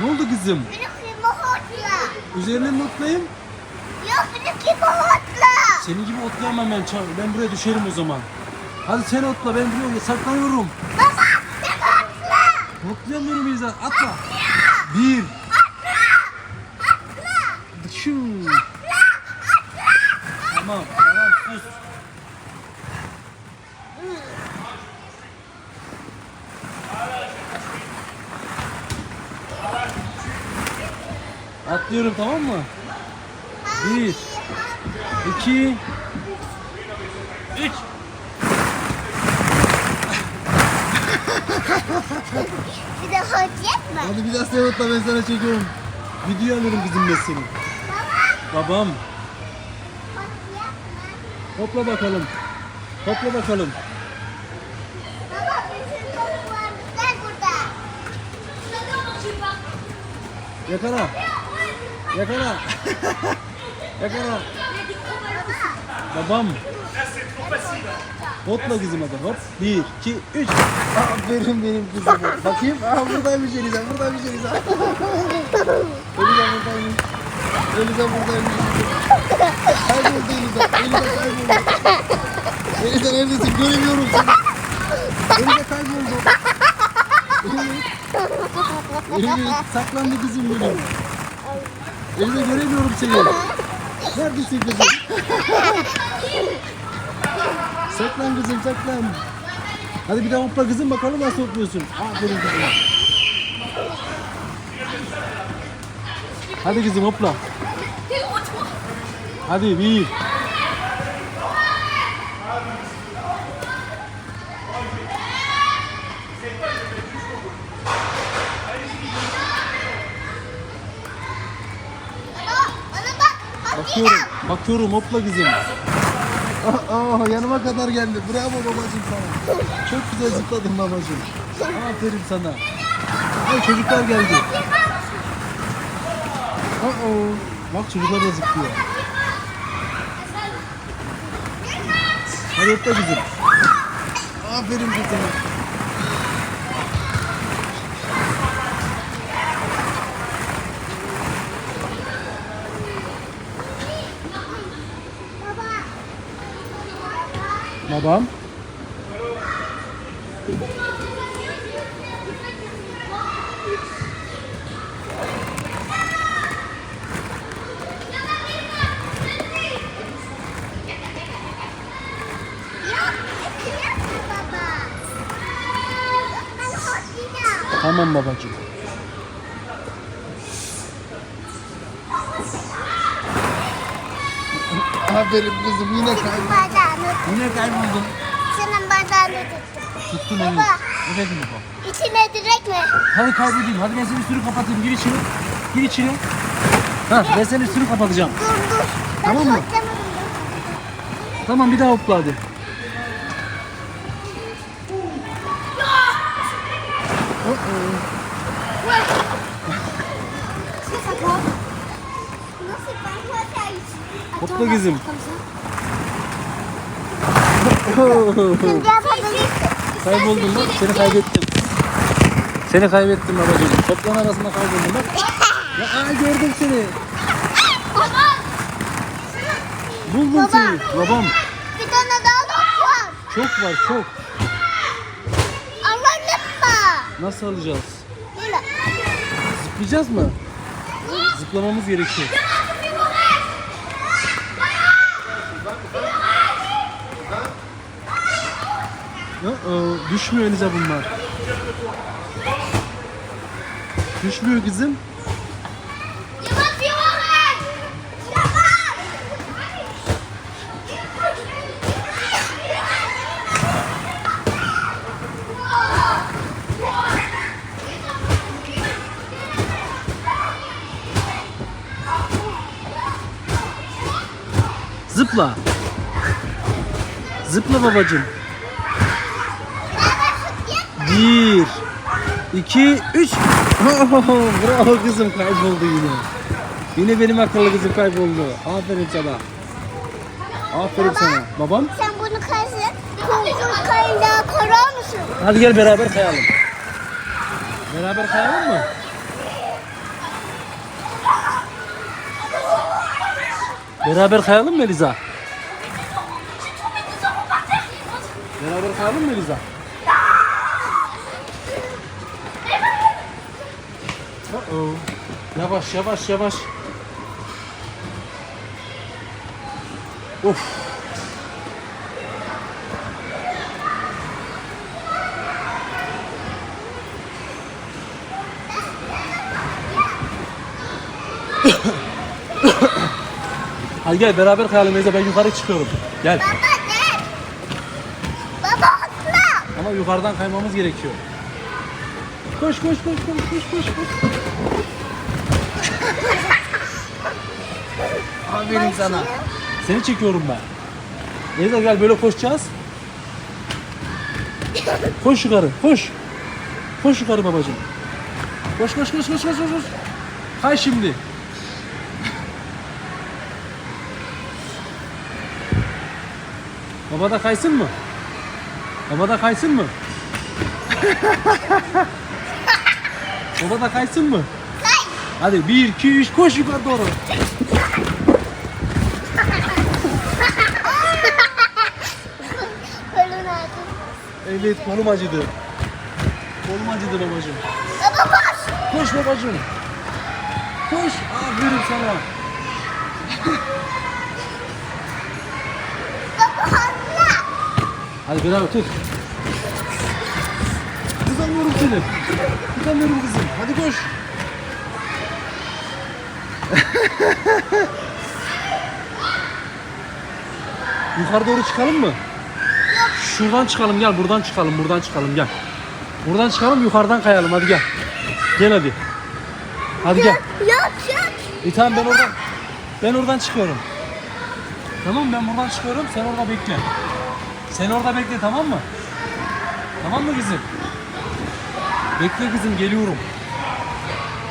Ne oldu kızım? Benimki boğutla. Üzerine mi otlayayım? Yok benimki boğutla. Senin gibi otlayamam ben Çağrı. Ben buraya düşerim o zaman. Hadi sen otla ben buraya saklanıyorum. Baba sen boğutla. Otlayamıyorum İza. Atla. Bir. Şu. Tamam tamam sus. Atlıyorum tamam mı? Bir. iki, Üç. Bir de hocam mı? Hadi bir daha sen otla ben sana çekiyorum. Video alıyorum kızım ben seni. Baba Babam. hocam Hopla bakalım. Hopla bakalım. Baba bütün toplarımızlar burada. Yakala. Yakala. Yakala. Babam. Hopla kızım hadi hop. Bir, iki, üç. Aferin benim kızıma. Bakayım. Aa buradaymış Eliza. Buradaymış Eliza. Eliza buradaymış. Eliza buradaymış. Kayboldu Eliza. Eliza kayboldu. Eliza neredesin? Göremiyorum seni. Eliza kayboldu. Evet, saklandı kızım benim. Eliza göremiyorum seni. Neredesin kızım? saklan kızım saklan. Hadi bir daha hopla kızım bakalım nasıl hopluyorsun. Aferin kızım. Hadi kızım hopla. Hadi bir. Bakıyorum. Bakıyorum hopla kızım. Aa, aa, yanıma kadar geldi. Bravo babacığım sana. Çok güzel zıpladın babacığım. Aferin sana. Ay çocuklar geldi. Aa, bak çocuklar da zıplıyor. Hadi hopla kızım. Aferin kızım. Babam. Tamam babacığım. Aferin kızım yine kayboldun. Bardağını Yine kayboldun. senin bardağını tuttum. Tuttun onu. Baba. Efendim baba. İçine direkt mi? Hadi kaybedeyim. Hadi ben seni sürü kapatayım. Gir içine. Gir içine. Ha, ben seni sürü kapatacağım. Dur dur. Ben Tamam mı? Tamam bir daha hopla hadi. Ben hocam? Hopla kızım. Şimdi yapabilirsin. Kayboldun bak. Seni kaybettim. Seni kaybettim babacığım. Toplan arasında kayboldun bak. Ya, aa, gördüm seni. Buldum Baba. seni. Babam. Bir tane daha top var. Çok var çok. Anladın mı? Nasıl alacağız? Böyle. Zıplayacağız mı? Zıplamamız gerekiyor. Düşmüyor Eliza bunlar. Düşmüyor kızım. Zıpla. Zıpla babacığım. Bir, iki, üç. Oh, bravo kızım kayboldu yine. Yine benim akıllı kızım kayboldu. Aferin sana. Aferin Baba, sana. Babam? Sen bunu kaysın. Kumsuz kayında korar mısın? Hadi gel beraber kayalım. Beraber kayalım mı? Beraber kayalım mı Eliza? Beraber kayalım mı Eliza? Yavaş yavaş yavaş. Of. Hadi gel beraber kayalım Eliza ben yukarı çıkıyorum. Gel. Baba gel. Baba atla. Ama yukarıdan kaymamız gerekiyor. Koş koş koş koş koş koş koş. Aferin sana. Seni çekiyorum ben. Eliza gel böyle koşacağız. Koş yukarı koş. Koş yukarı babacığım. Koş koş koş koş koş koş. koş. Kay şimdi. Baba da kaysın mı? Baba da kaysın mı? Baba da kaysın mı? Kay. Hadi 1 2 3 koş yukarı doğru. Kolun ağrı. Evet kolum acıdı. Kolum acıdı babacığım. Baba koş. Koş babacığım. Koş. Aferin sana. Baba atla. Hadi beraber tut. Tutamıyorum seni. Tutamıyorum kızım. Hadi koş. Yukarı doğru çıkalım mı? Şuradan çıkalım gel buradan çıkalım buradan çıkalım gel. Buradan çıkalım yukarıdan kayalım hadi gel. Gel hadi. Hadi gel. Yok yok. İyi tamam ben oradan ben oradan çıkıyorum. Tamam ben buradan çıkıyorum sen orada bekle. Sen orada bekle tamam mı? Tamam mı kızım? Bekle kızım geliyorum.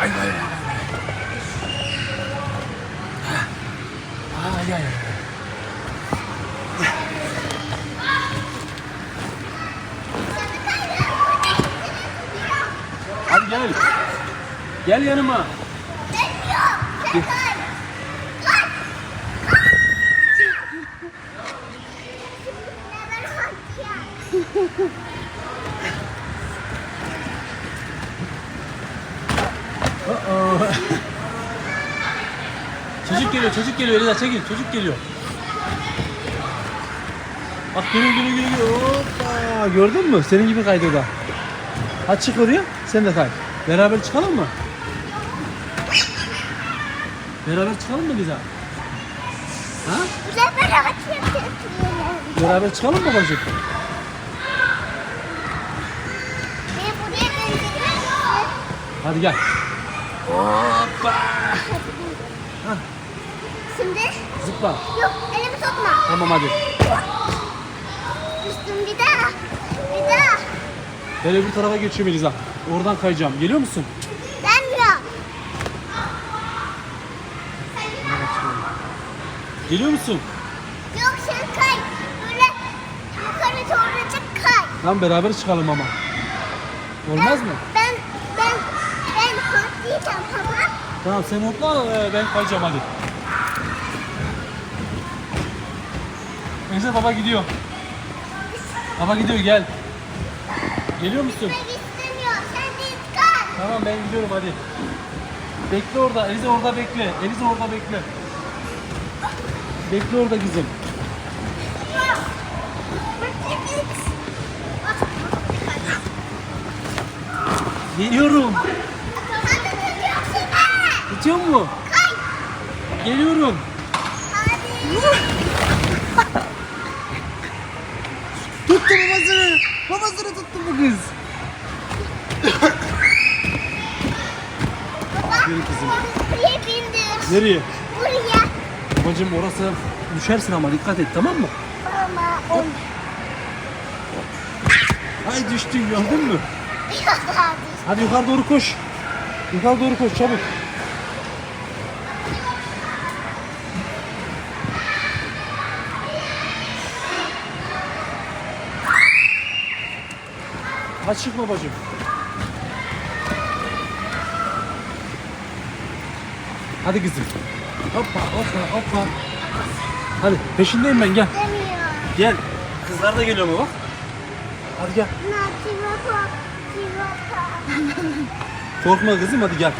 Ay ay ay. Ay ay ay. Hadi gel. Gel yanıma. Ben yok. Sen kay. Kay. Ben atacağım. Çocuk geliyor, çocuk geliyor. Eliza çekil, çocuk geliyor. Bak geliyor, geliyor, geliyor. Hoppa. Gördün mü? Senin gibi kaydı o da. Hadi çık oraya, sen de kay. Beraber çıkalım mı? Beraber çıkalım mı Eliza? Ha? Sefer atacağım. Beraber çıkalım mı babacığım? Hadi gel. Hoppa. Şimdi Zıpla. yok elimi sokma. Tamam hadi. Üstüm bir daha. Bir daha. Ben öbür tarafa geçiyorum Eliza. Oradan kayacağım. Geliyor musun? Ben yok. Geliyor musun? Yok sen kay. Böyle yukarı doğru çık kay. Tamam beraber çıkalım ama. Olmaz mı? Ben ben ben hoplayacağım tamam. Tamam sen hopla ee, ben kayacağım hadi. Neyse baba gidiyor. Baba gidiyor gel. Geliyor musun? İstemiyor. Sen de kay. Tamam ben gidiyorum hadi. Bekle orada. Elize orada bekle. Elize orada bekle. Bekle orada kızım. Geliyorum. Tutuyor mu? Geliyorum. Hadi. Tuttu babasını. Babasını tuttu bu kız. Aferin kızım. Buraya bindir. Nereye? Buraya. Babacım orası düşersin ama dikkat et tamam mı? Ama on. Ay düştün gördün mü? Hadi yukarı doğru koş. Yukarı doğru koş çabuk. Hadi çık babacım. Hadi kızım. Hoppa hoppa hoppa. Hadi peşindeyim ben gel. Demiyor. Gel. Kızlar da geliyor mu bak? Hadi gel. Tivata. Korkma kızım hadi gel.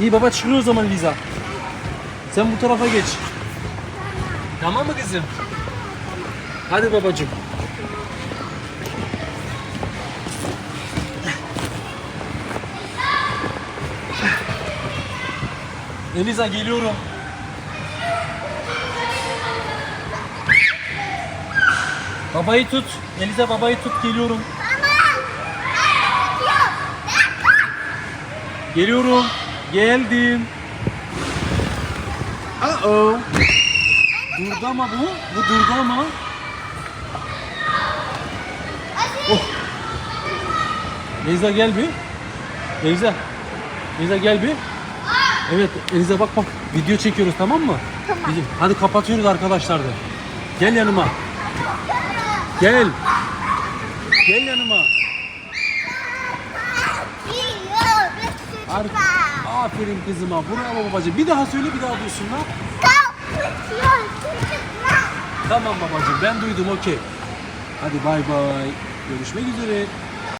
İyi baba çıkıyor o zaman Liza. Sen bu tarafa geç. Tamam mı kızım? Hadi babacığım. Eliza geliyorum. Babayı tut. Eliza babayı tut geliyorum. Geliyorum. Geldim. Uh oh. Durdu ama bu. Bu durdu ama. Oh. Eliza gel bir. Eliza. Eliza gel bir. Evet Eliza bak bak. Video çekiyoruz tamam mı? Tamam. Hadi kapatıyoruz arkadaşlar da. Gel yanıma. Gel. Gel yanıma. Ar-. Aferin kızıma. Bravo babacığım. Bir daha söyle bir daha duysunlar. Tamam babacığım ben duydum okey. Hadi bay bay. Görüşmek üzere.